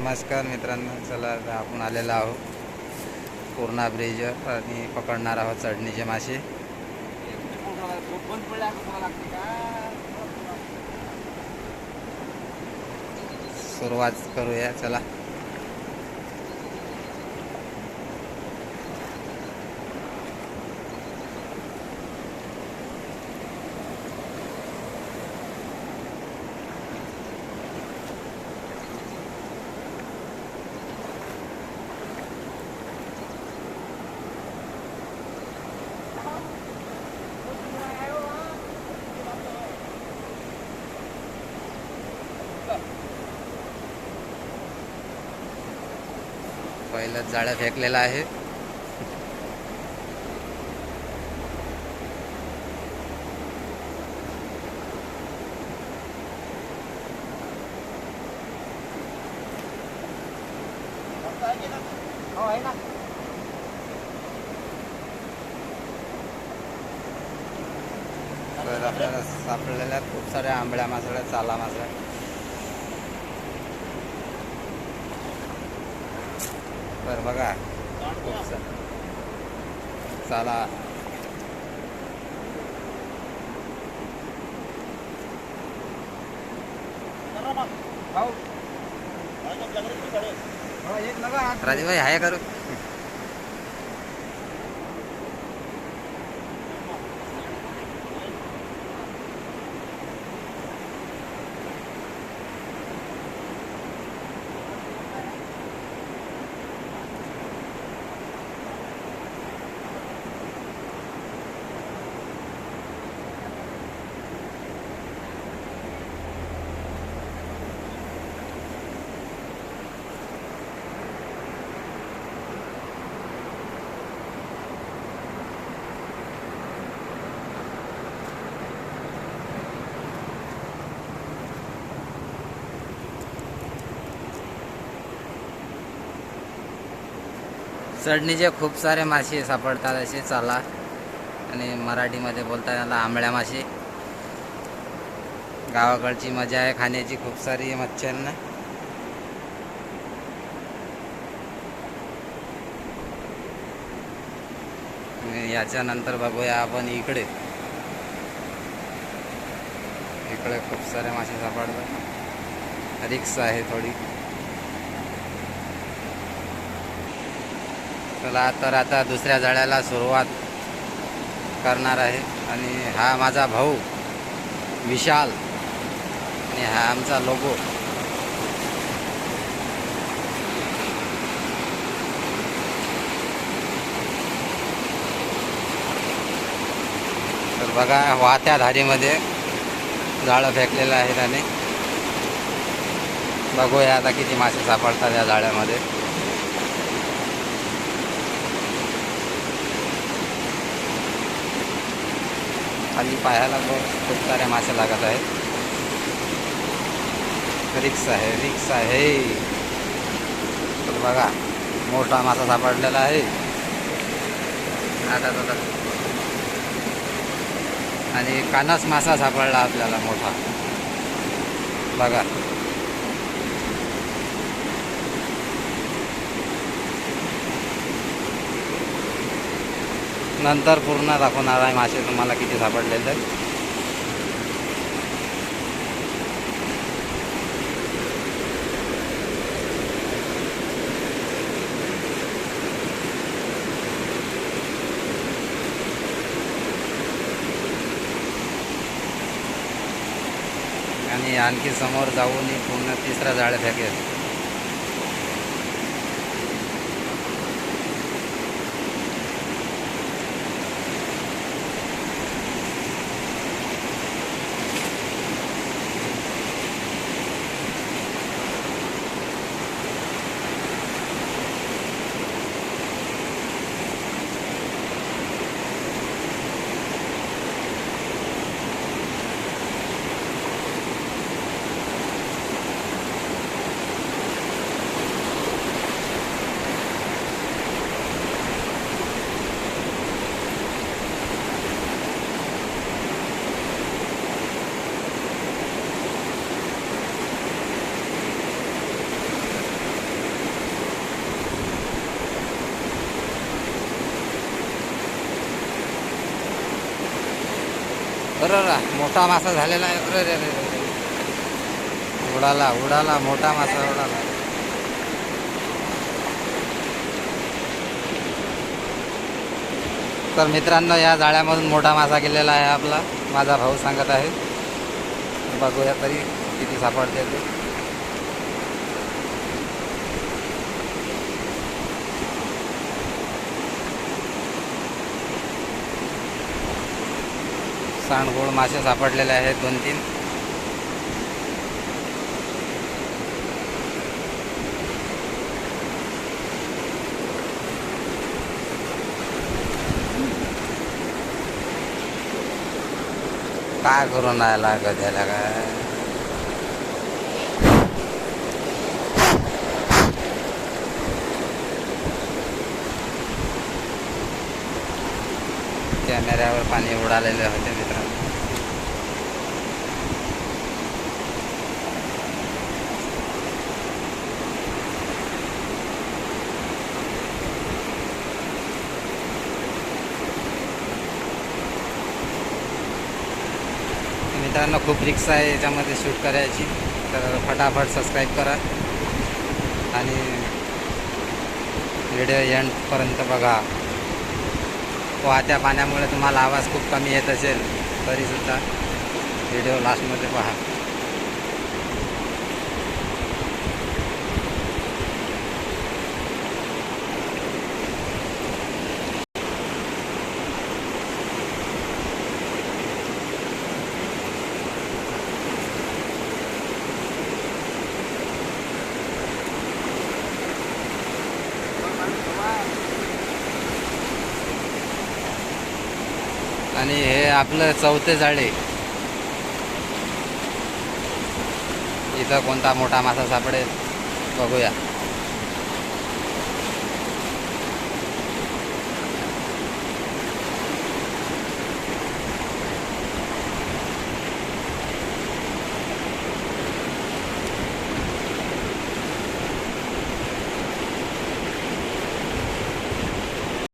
नमस्कार मित्रांनो चला आता आपण आलेलो आहोत. पूर्णा ब्रिजवर आणि पकडणार आहोत चढणीचे मासे. सुरुवात करूया चला. पहिलं जाळ्या फेकलेला आहे. तर आपल्याला सापडलेल्या खूप साऱ्या आंबळ्या मासळ्या चाला मासळ्या तर बघा खूप चाला राजीभाई हाय करू. चढणीचे खूप सारे मासे सापडतात असे चाला. आणि मराठीमध्ये बोलतात त्याला आंबळ्या मासे. गावाकडची मजा आहे खाण्याची खूप सारी मच्छ्यांना याच्यानंतर बघूया आपण इकडे. इकडे खूप सारे मासे सापडतात. रिक्स आहे थोडी. चला तर आता दुसऱ्या जाळ्याला सुरुवात करणार आहे. आणि हा माझा भाऊ विशाल. आणि हा आमचा लोगो. तर बघा वाहत्या धारीमध्ये जाळं फेकलेलं आहे त्याने. बघूया आता किती मासे सापडतात या जाळ्यामध्ये. खाली पायाला बघ खूप साऱ्या मासे लागत आहेत. रिक्स आहे रिक्स आहे. तर बघा मोठा मासा सापडलेला आहे. आता आणि कानास मासा सापडला आपल्याला मोठा. बघा. नंतर पूर्ण दाखवणार आहे मासे तुम्हाला किती सापडले तर आणि आणखी समोर जाऊन पूर्ण तिसरा जाळ फेकेल बरोबर मोठा मासा झालेला आहे. अरे रे. उडाला उडाला मोठा मासा उडाला. तर मित्रांनो या जाळ्यामधून मोठा मासा गेलेला आहे आपला. माझा भाऊ सांगत आहे. बघूया तरी किती सापडते ते. सांडगोळ मासे सापडलेले आहेत दोन तीन. काय करून राहिला गध्याला काय कॅमेऱ्यावर पाणी उडालेले होते मित्रांनो मित्रांनो खूप रिक्स आहे याच्यामध्ये शूट करायची. तर फटाफट सबस्क्राईब करा. आणि व्हिडिओ एंडपर्यंत बघा. वाहत्या पाण्यामुळे तुम्हाला आवाज खूप कमी येत असेल. तरीसुद्धा व्हिडिओ लास्टमध्ये पहा. आणि हे आपलं चौथे जाळे इथं कोणता मोठा मासा सापडेल? बघूया.